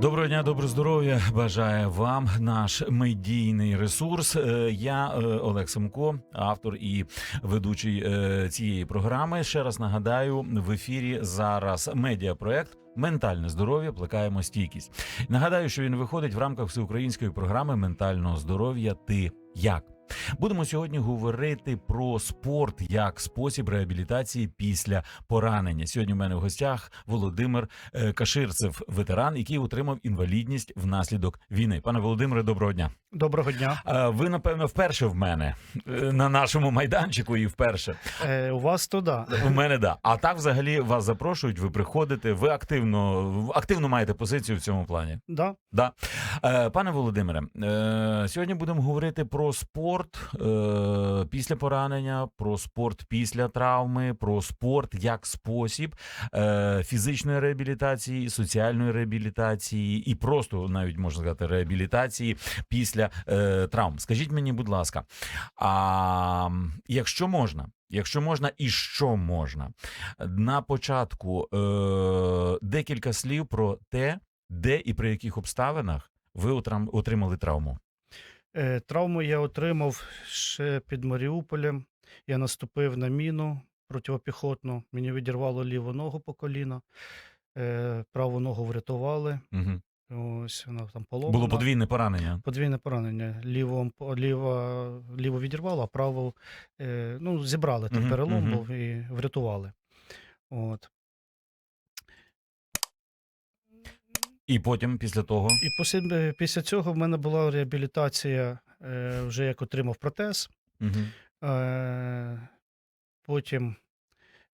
Доброго дня, доброго здоров'я. Бажаю вам наш медійний ресурс. Е, Я е, Олег Семко, автор і ведучий е, цієї програми. Ще раз нагадаю, в ефірі зараз медіапроект. Ментальне здоров'я плекаємо стійкість. Нагадаю, що він виходить в рамках всеукраїнської програми ментального здоров'я. Ти як будемо сьогодні говорити про спорт як спосіб реабілітації після поранення. Сьогодні в мене в гостях Володимир е, Каширцев, ветеран, який отримав інвалідність внаслідок війни. Пане Володимире, доброго дня. Доброго дня. Е, Ви напевно вперше в мене е, на нашому майданчику і вперше. Е, у вас то да. У мене да. А так, взагалі, вас запрошують. Ви приходите. Ви активно активно маєте позицію в цьому плані. Да. Да. Е, Пане Володимире, е, сьогодні будемо говорити про спорт е, після поранення, про спорт після травми, про спорт як спосіб е, фізичної реабілітації, соціальної реабілітації і просто навіть можна сказати реабілітації після е, травм. Скажіть мені, будь ласка, а якщо можна, якщо можна і що можна, на початку е, декілька слів про те, де і при яких обставинах ви отримали травму. Е, травму я отримав ще під Маріуполем. Я наступив на міну протипіхотну. Мені відірвало ліву ногу по коліна. Е, праву ногу врятували. Угу. Ось вона там поломана. Було подвійне поранення. Подвійне поранення. Ліву, ліво, ліву відірвало, а праву е, ну, зібрали там Мгм, перелом мгм. був і врятували. От. І потім, після того, І після, е, після цього в мене була реабілітація, е, вже як отримав протез. угу. Е, потім,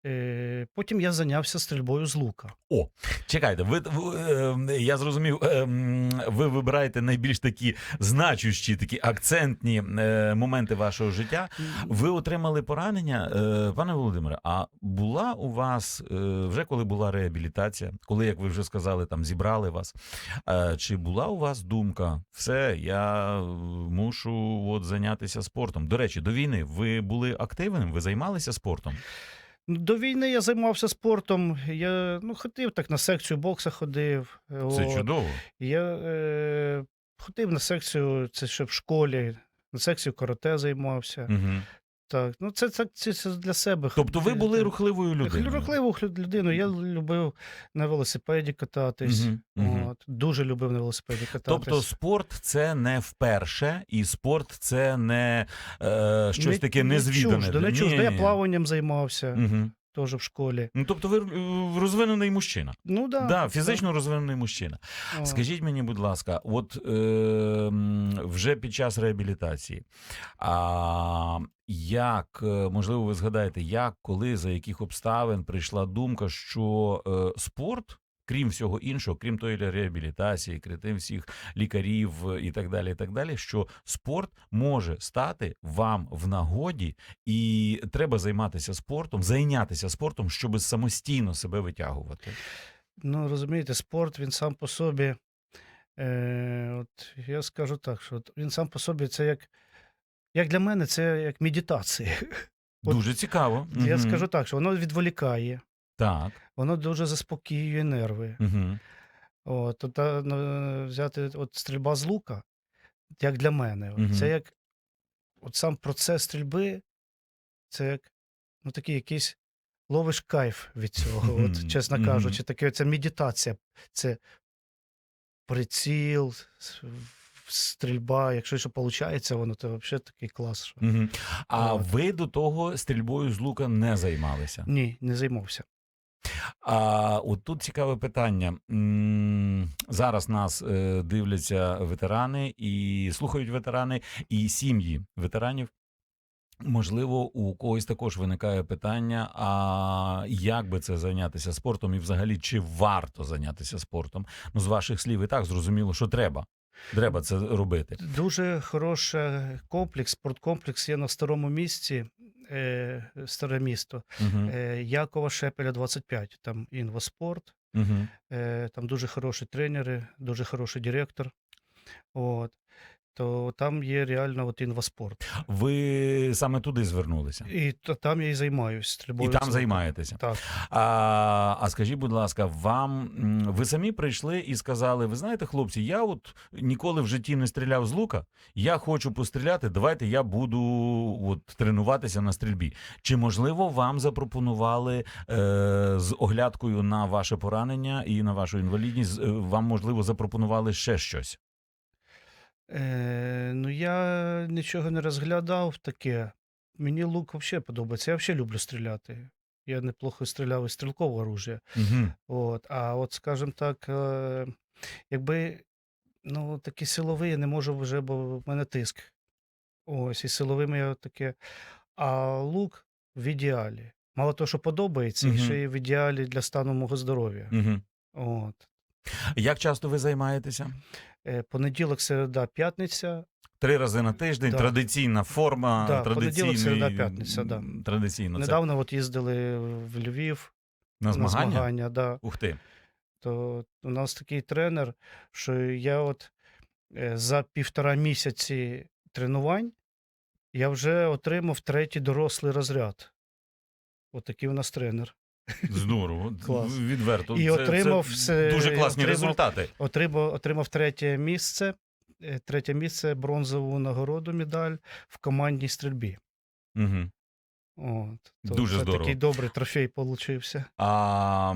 е, потім я зайнявся стрільбою з лука. О, чекайте, ви, ви е, я зрозумів, е, ви вибираєте найбільш такі значущі, такі акцентні моменти вашого життя. Ви отримали поранення, пане Володимире. А була у вас вже коли була реабілітація, коли, як ви вже сказали, там зібрали вас? Чи була у вас думка, все, я мушу от зайнятися спортом? До речі, до війни ви були активним, ви займалися спортом? Ну, До війни я займався спортом. Я ну, ходив так на секцію бокса ходив. Це от. чудово. Я е, ходив на секцію, це ще в школі, на секцію карате займався. Угу. Так, ну це, це, це, це для себе. Тобто ви були рухливою людиною? Рухливу людиною. Я любив на велосипеді кататись. Угу. От, дуже любив на велосипеді кататись. Тобто спорт це не вперше, і спорт це не е, щось таке незвідане. Чуждо, не чуждо. Я плаванням займався Угу. Теж в школі. Ну, тобто ви е, розвинений мужчина. Ну да. Да, фізично розвинений мужчина. О. Скажіть мені, будь ласка, от е, вже під час реабілітації, а, як, е, можливо, ви згадаєте, як, коли, за яких обставин прийшла думка, що е, спорт, крім всього іншого, крім тої реабілітації, крім всіх лікарів е, і так далі, і так далі, що спорт може стати вам в нагоді, і треба займатися спортом, зайнятися спортом, щоб самостійно себе витягувати. Ну, розумієте, спорт він сам по собі. Е, от я скажу так, що от він сам по собі це як. Як для мене, це як медитація. От Дуже цікаво. Я скажу так, що воно відволікає, Так. воно дуже заспокоює нерви. Угу. От, от, та, ну, взяти от стрільба з лука, як для мене, от, це як от сам процес стрільби, це як ну, такий якийсь ловиш кайф від цього. От, чесно мгм. кажучи, таке це медитація, це приціл, с- стрільба. Якщо що виходить, воно то взагалі такий клас. Що... А От. ви до того стрільбою з лука не займалися. Ні, не займався. А от тут цікаве питання. Зараз нас е, дивляться ветерани і слухають ветерани і сім'ї ветеранів. Можливо, у когось також виникає питання: а як би це зайнятися спортом, і взагалі чи варто зайнятися спортом? Ну, з ваших слів, і так зрозуміло, що треба. Треба це робити. Дуже хороший комплекс, спорткомплекс є на старому місці, е, старе місто. Угу. Е, Якова Шепеля 25, там інвоспорт, Угу. е, там дуже хороші тренери, дуже хороший директор. От. То там є реально от інваспорт. Ви саме туди звернулися. І то, там я і займаюся І стрільбою. з там лука. займаєтеся. Так. А, а скажіть, будь ласка, вам м, ви самі прийшли і сказали: ви знаєте, хлопці, я от ніколи в житті не стріляв з лука. Я хочу постріляти. Давайте я буду от тренуватися на стрільбі. Чи можливо вам запропонували е, з оглядкою на ваше поранення і на вашу інвалідність? е, Вам можливо запропонували ще щось? Е, ну, я нічого не розглядав таке. Мені лук взагалі подобається. Я взагалі люблю стріляти. Я неплохо стріляв із стрілкового оружия. Угу. От, а от, скажімо так, е, якби ну, такі силові я не можу вже, бо в мене тиск. Ось, і силовими я таке. А лук в ідеалі. Мало того, що подобається, Мгм. і ще й в ідеалі для стану мого здоров'я. Угу. От. Як часто ви займаєтеся? Е, Понеділок, середа, п'ятниця. Три рази на тиждень, Да. традиційна форма, Да, понеділок, традиційний, середа, п'ятниця, да. традиційно. Ну, Це Недавно от їздили в Львів на на змагання? змагання. Да. Ух ти. То у нас такий тренер, що я от е, за півтора місяці тренувань я вже отримав третій дорослий розряд. От такий у нас тренер. Здорово. Клас. Відверто. І Це- отримав це дуже класні отримав- результати. Отримав, отримав третє місце. е, Третє місце бронзову нагороду медаль в командній стрільбі. Угу. От, то Дуже це здорово. Такий добрий трофей получився. А,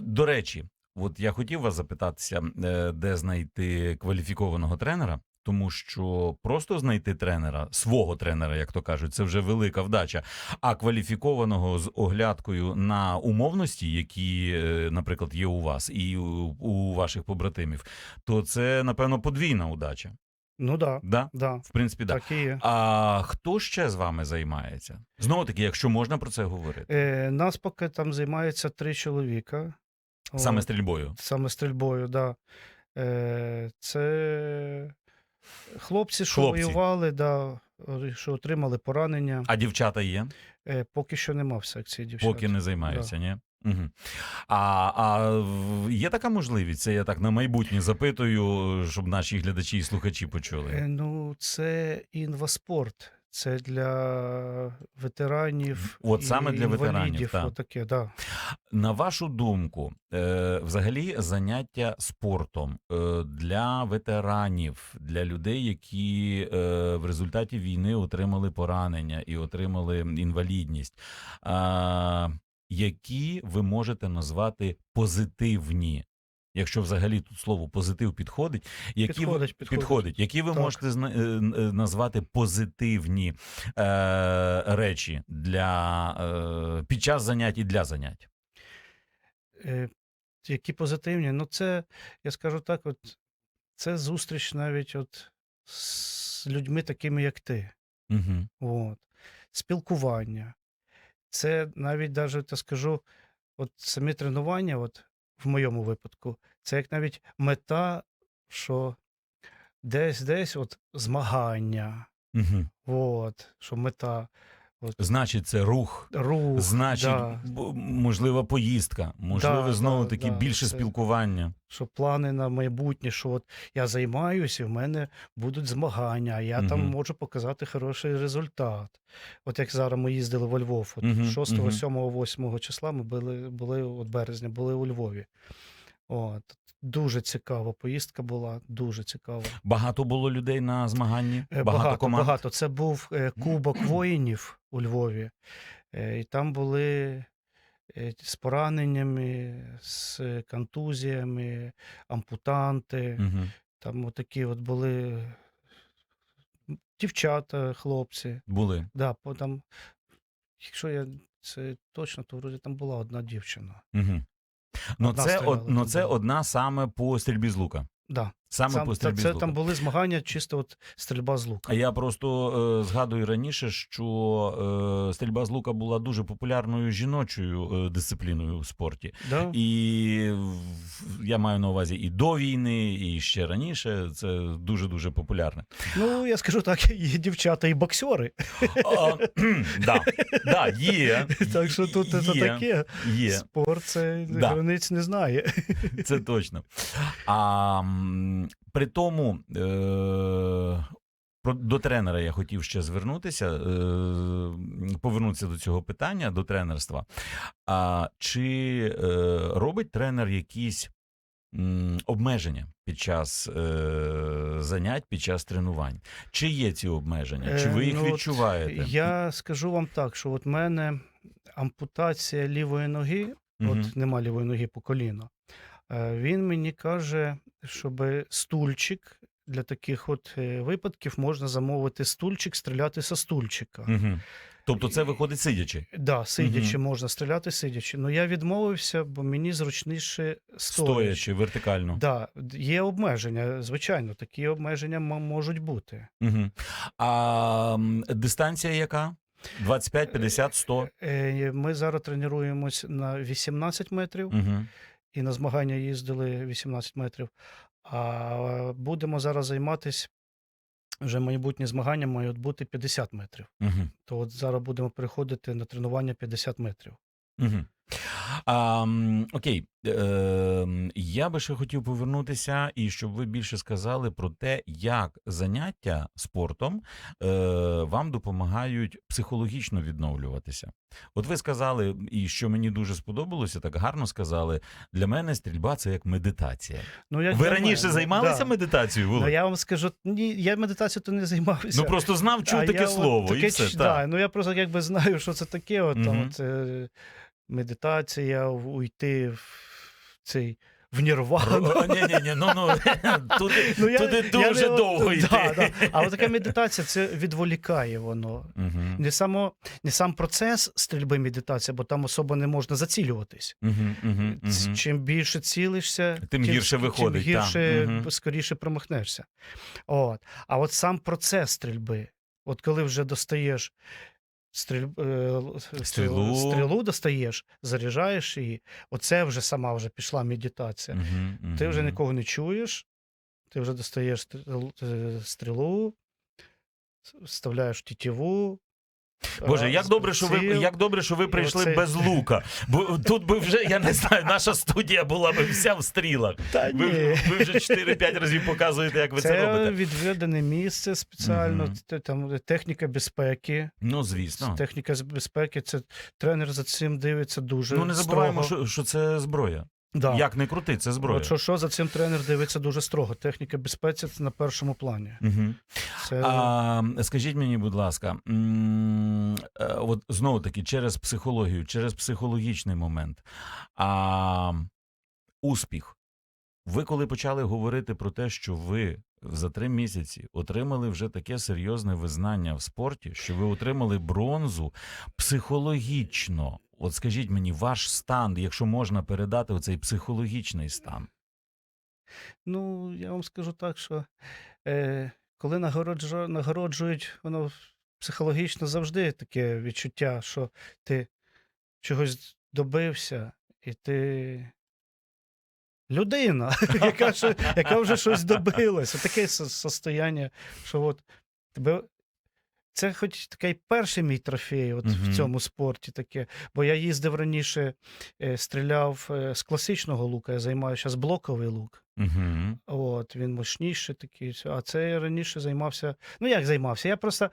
до речі, от я хотів вас запитатися, е, де знайти кваліфікованого тренера, тому що просто знайти тренера, свого тренера, як то кажуть, це вже велика вдача. А кваліфікованого з оглядкою на умовності, які, е, наприклад, є у вас і у, ваших побратимів, то це напевно подвійна удача. Ну так, Да? да, да, В принципі, да. так і є. А хто ще з вами займається? Знову таки, якщо можна про це говорити, Е, нас поки там займається три чоловіка. саме стрільбою. саме стрільбою, да. Е, це хлопці, що Хлопці. воювали, да, що отримали поранення. А дівчата є? Е, поки що нема в секції дівчат. Поки не займаються, ні? Угу. А, а в- є така можливість? Це я так на майбутнє запитую, щоб наші глядачі і слухачі Е, почули. ну, це інваспорт. Це для ветеранів. От саме для ветеранів, інвалідів, так. Отаке, да. На вашу думку, е, взагалі заняття спортом е, для ветеранів, для людей, які е, в результаті війни отримали поранення і отримали інвалідність. Які ви можете назвати позитивні? Якщо взагалі тут слово позитив підходить, які ви- Підходить, підходить. підходить, які ви Так. можете е, е, назвати позитивні е, речі для е, під час занять і для занять? Е, які позитивні? Ну, це, я скажу так, от, це зустріч навіть от з людьми такими, як ти. Угу. От. Спілкування. Це навіть даже, я скажу, от самі тренування, от в моєму випадку, це як навіть мета, що десь десь от змагання. Угу. От, що мета, Значить, це рух. рух. Значить, да, можлива поїздка, можливо, Да, знову таки да, більше це- спілкування. що плани на майбутнє, що от я займаюся, і в мене будуть змагання, а я там можу показати хороший результат. От як зараз ми їздили во Львов, от Мгм, 6, мгм. 7, 8 числа ми були, були от березня, були у Львові. От. Дуже цікава поїздка була, дуже цікава. Багато було людей на змаганні, Е, багато, багато, команд. багато. Це був е, Кубок воїнів у Львові. Е, І там були з пораненнями, з контузіями, ампутанти. Угу. Там отакі от були дівчата, хлопці. Були. Да, по там, якщо я це точно, то вроді там була одна дівчина. Угу. Ну, Одна це, стріляла, од, ну, це одна саме по стрільбі з лука. Да. Саме Сам, по стрільбі це з лука. там були змагання, чисто от стрільба з лука. А Я просто е, згадую раніше, що е, стрільба з лука була дуже популярною жіночою е, дисципліною в спорті. Да? І в- я маю на увазі і до війни, і ще раніше. Це дуже дуже популярне. Ну, я скажу так, є дівчата і боксери. А, кхм, да, да, є. Так що тут це є, таке. Є, Спорт це Да. границь не знає. це точно. А м, при тому. Е- до тренера я хотів ще звернутися, е, повернутися до цього питання, до тренерства. А чи е, робить тренер якісь обмеження під час е, занять, під час тренувань? Чи є ці обмеження? Чи ви їх ну, от відчуваєте? Я скажу вам так, що от мене ампутація лівої ноги, Мгм. от нема лівої ноги по коліно. Е, Він мені каже, щоб стульчик для таких от е, випадків можна замовити стульчик, стріляти со стульчика. Мгм. Тобто це виходить сидячи. Да, сидячи можна стріляти, сидячи. Ну я відмовився, бо мені зручніше стоячи. Стоячи вертикально. Да, є обмеження, звичайно, такі обмеження можуть бути. Угу. А дистанція яка? 25, 50, 100? Е, Ми зараз тренуємось на 18 метрів. Угу. І на змагання їздили 18 метрів. А будемо зараз займатися. Вже майбутні змагання мають бути 50 метрів. Угу. То от зараз будемо переходити на тренування 50 метрів. Угу. А, окей, е, я би ще хотів повернутися, і щоб ви більше сказали про те, як заняття спортом е, вам допомагають психологічно відновлюватися. От ви сказали, і що мені дуже сподобалося, так гарно сказали. Для мене стрільба це як медитація. Ну, як Ви раніше мене, займалися да. медитацією? Ну, Володь? я вам скажу, ні, я медитацію то не займався. Ну просто знав, чув А таке я слово, таке і все. ч- так. Ну я просто якби знаю, що це таке. От, там, от, е, медитація, уйти в цей в нірвану. Ні, ні, ні, ну ну туди, Ну, я- туди я дуже не- довго йти. Да, да. А от така медитація це відволікає воно. Мгм. Не, само, не сам процес стрільби медитація, бо там особо не можна зацілюватись. Ц- мгм. Чим більше цілишся, Тим гірше виходить, Тим та. гірше, Мгм. скоріше промахнешся. От. А от сам процес стрільби, от коли вже достаєш стріль... е, Стрілу. стрілу достаєш, заряджаєш її, оце вже сама вже пішла медитація. Мгм, Ти вже нікого не чуєш, ти вже достаєш е, стрілу, вставляєш тітіву. Боже, як добре, що ви як добре, що ви прийшли оце- без лука. Бо тут би вже я не знаю, наша студія була б вся в стрілах. Та Ви, ні. ви вже 4-5 разів показуєте, як ви це, це робите. відведене місце спеціально, т- там техніка безпеки. Ну звісно. Техніка безпеки, це тренер за цим дивиться дуже. Ну не забуваємо, строго. що, що це зброя. Да. Як не крути, це зброя. От що, що за цим тренер дивиться дуже строго. Техніка безпеці це на першому плані. Угу. Це А, скажіть мені, будь ласка, е, от знову таки через психологію, через психологічний момент. А, успіх. Ви коли почали говорити про те, що ви за три місяці отримали вже таке серйозне визнання в спорті, що ви отримали бронзу психологічно. От скажіть мені, ваш стан, якщо можна передати оцей психологічний стан. Ну, я вам скажу так, що е, коли нагороджу, нагороджують, воно психологічно завжди таке відчуття, що ти чогось добився, і ти людина, яка, що, яка вже щось добилася. Таке состояння, що от тебе. Це хоч такий перший мій трофей от Мгм. в цьому спорті таке. Бо я їздив раніше, е, стріляв е, з класичного лука, я займаю зараз блоковий лук. Угу. От, він мощніший такий. А це я раніше займався. Ну, як займався? Я просто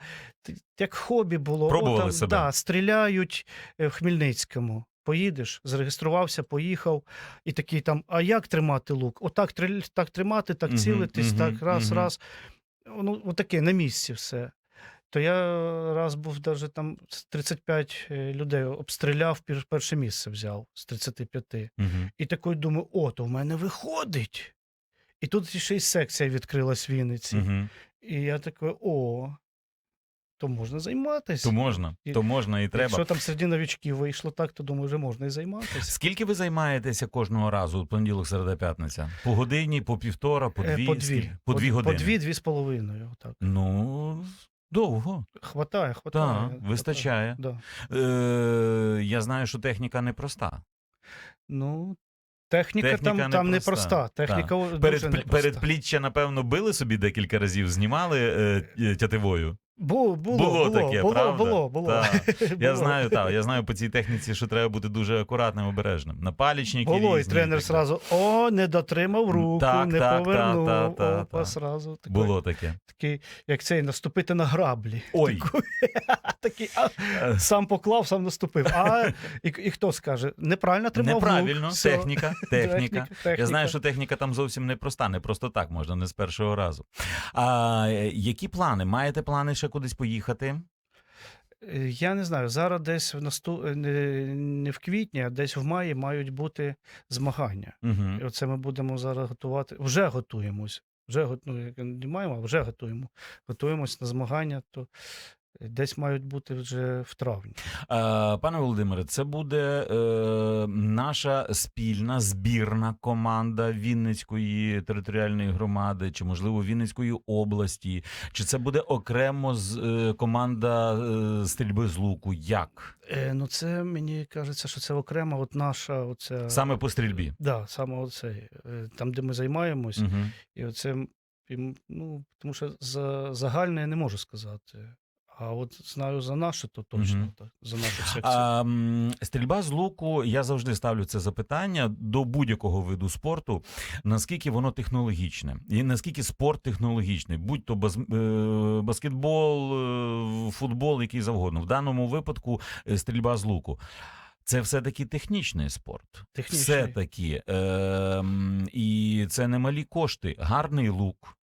як хобі було. Пробували там, себе. Да, стріляють е, в Хмельницькому. Поїдеш, зареєструвався, поїхав, і такий там: а як тримати лук? Отак так тримати, так цілитись, мгм, так, раз, мгм. раз. Ну, отаке, на місці все. То я раз був даже там 35 е, людей обстріляв, перше місце взяв з 35. Угу. І такий думаю, о, то в мене виходить. І тут ще й секція відкрилась в Вінниці. Угу. І я такий, о, то можна займатися. То можна, І- то можна і треба. Якщо там серед новічків вийшло так, то думаю, вже можна і займатися. Скільки ви займаєтеся кожного разу, у понеділок, середа, п'ятниця? По годині, по півтора, по Е, дві? по дві. По дві По дві, дві з половиною. Так. Ну, довго. Хватає, хватає. Так, вистачає. Да. Е, я знаю, що техніка непроста. Ну, техніка, Техніка там, там непроста. непроста. Техніка дуже Перед, непроста. передпліччя, напевно, били собі декілька разів, знімали е, тятивою. Було, було, Було було, таке, було, правда? було, було. Так. Я Було. знаю, так, я знаю по цій техніці, що треба бути дуже акуратним, обережним. Напалічники Було, і тренер так сразу о, не дотримав руку, Так, не так, повернув. так, так, Опа, так. сразу такий, Було таке. такий, як цей, наступити на граблі. Ой. Такий, а, сам поклав, сам наступив. А і, і хто скаже? Неправильно тримав Неправильно. Все. техніка, техніка. Я знаю, що техніка там зовсім не проста, не просто так можна, не з першого разу. А які плани? Маєте плани ще кудись поїхати? Е, Я не знаю, зараз десь в наступ... е, не, в квітні, а десь в маї мають бути змагання. Угу. І оце ми будемо зараз готувати. Вже готуємось. Вже го- ну, не маємо, а вже готуємо. Готуємось на змагання, то десь мають бути вже в травні. Е, Пане Володимире, це буде е, наша спільна збірна команда Вінницької територіальної громади, чи можливо Вінницької області, чи це буде окремо з е, команда е, стрільби з луку? Як Е, ну, це мені кажеться, що це окрема от наша оця. саме по стрільбі? Да, саме оце, там, де ми займаємось, Угу. і оце, і, ну, тому що за загальне я не можу сказати. А от знаю за наше, то точно Мгм. так. За нашу секцію. А, стрільба з луку, я завжди ставлю це запитання до будь-якого виду спорту, наскільки воно технологічне, і наскільки спорт технологічний, будь то баз, е, баскетбол, е, футбол, який завгодно. В даному випадку е, стрільба з луку. Це все-таки технічний спорт. Технічний. Все-таки. Е, м, і це немалі кошти. Гарний лук.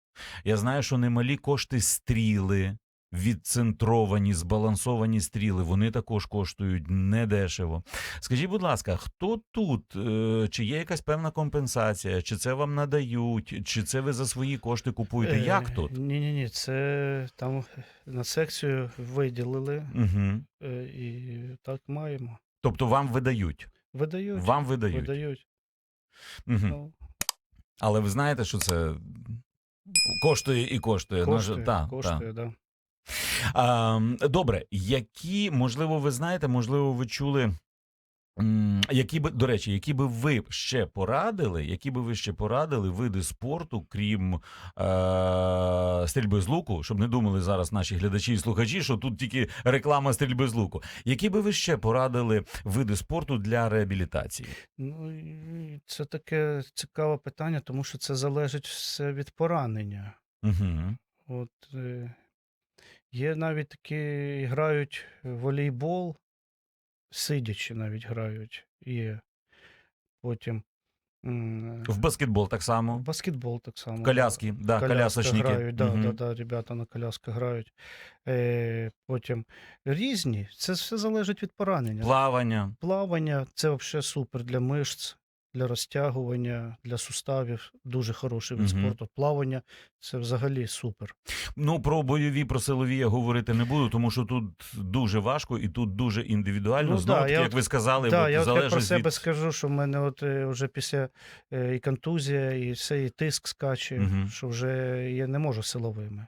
Я знаю, що немалі кошти стріли. Відцентровані, збалансовані стріли, вони також коштують недешево. Скажіть, будь ласка, хто тут? Е, Чи є якась певна компенсація? Чи це вам надають, чи це ви за свої кошти купуєте? Як тут? Ні, ні, ні. Це там на секцію виділили Угу. е, і так маємо. Тобто вам видають. Видають. Вам видають. видають. Угу. Ну, Але ви знаєте, що це коштує і коштує. Жаль, коштує, та, та. коштує, да. А, добре, які, можливо, ви знаєте, можливо, ви чули. Які би, до речі, які би ви ще порадили, які би ви ще порадили види спорту, крім е- стрільби з луку, щоб не думали зараз наші глядачі і слухачі, що тут тільки реклама стрільби з луку. Які би ви ще порадили види спорту для реабілітації? Ну, це таке цікаве питання, тому що це залежить все від поранення. Угу. От, е, є навіть такі, грають в волейбол, сидячи навіть грають. Є. Потім В баскетбол так в само. баскетбол так само. Коляски, да, Коляска колясочники. грають, да, Мгм. да, да, ребята на колясках грають. Е, потім різні. Це все залежить від поранення. Плавання. Плавання це взагалі супер для мишць, для розтягування, для суставів. Дуже хороший вид Мгм. спорту. Плавання це взагалі супер. Ну, про бойові, про силові я говорити не буду, тому що тут дуже важко і тут дуже індивідуально. Ну, Знову да, як от- ви сказали, Да, от я от про себе від... скажу, що в мене от е, вже після е, і контузія, і все, і тиск скаче, Мгм. що вже я не можу силовими.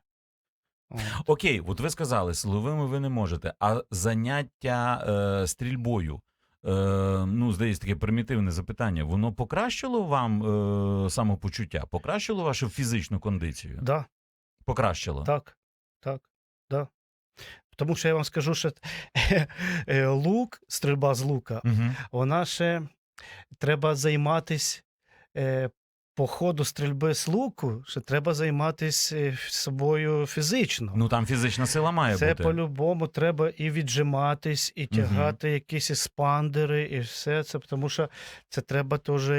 От. Окей, от ви сказали, силовими ви не можете, а заняття е, стрільбою. Е, ну, здається, таке примітивне запитання. Воно покращило вам е, самопочуття? Покращило вашу фізичну кондицію? Да, Покращило. так, так, да. Тому що я вам скажу, що е, лук, стрільба з лука, Угу. вона ще треба займатись е, по ходу стрільби з луку, ще треба займатися е, собою фізично. Ну там фізична сила має Це бути. по-любому треба і віджиматись, і тягати якісь еспандери, і все це, тому що це треба теж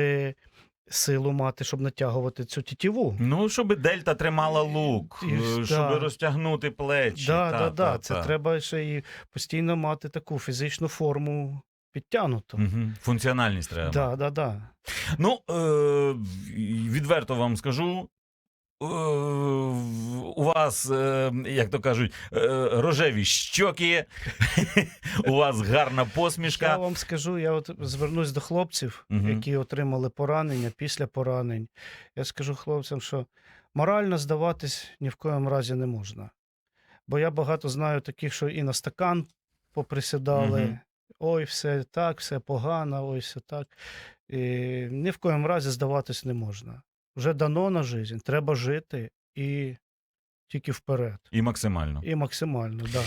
силу мати, щоб натягувати цю тітіву. Ну, щоб дельта тримала лук, І е, щоб да. розтягнути плечі. Да, та, да, да. та, Це та. треба ще і постійно мати таку фізичну форму підтягнуту. Мгм. Функціональність треба. Да, да, да. Ну, е, відверто вам скажу. е, У вас, е, як то кажуть, е, рожеві щоки, у вас гарна Я посмішка. вам скажу, я от звернусь до хлопців, Мгм. які отримали поранення після поранень. Я скажу хлопцям, що морально здаватись ні в коєму разі не можна. Бо я багато знаю таких, що і на стакан поприсідали. Мгм. Ой, все так, все погано, ой, все так. І ні в коєму разі здаватись не можна. Вже дано на життя, треба жити і тільки вперед. І максимально. І максимально, да.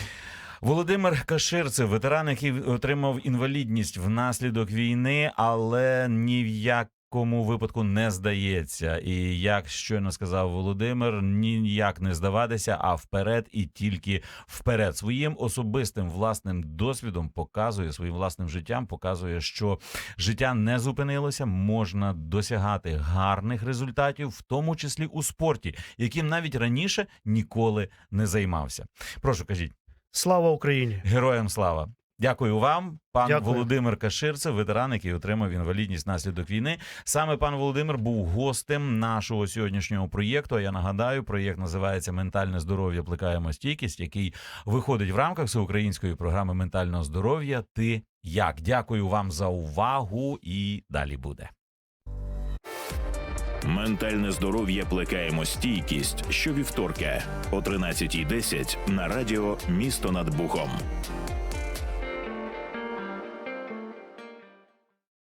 Володимир Каширцев, ветеран, який отримав інвалідність внаслідок війни, але ні в якому випадку не здається. І як щойно сказав Володимир, ніяк не здаватися, а вперед і тільки вперед. Своїм особистим власним досвідом показує своїм власним життям, показує, що життя не зупинилося, можна досягати гарних результатів, в тому числі у спорті, яким навіть раніше ніколи не займався. Прошу кажіть. Слава Україні! Героям слава! Дякую вам, пан Дякую. Володимир Каширцев, ветеран, який отримав інвалідність внаслідок війни. Саме пан Володимир був гостем нашого сьогоднішнього проєкту. Я нагадаю, проєкт називається Ментальне здоров'я. Плекаємо стійкість, який виходить в рамках всеукраїнської програми ментального здоров'я. Ти як? Дякую вам за увагу і далі буде. Ментальне здоров'я плекаємо стійкість щовівторка о 13.10 на радіо Місто над Бухом.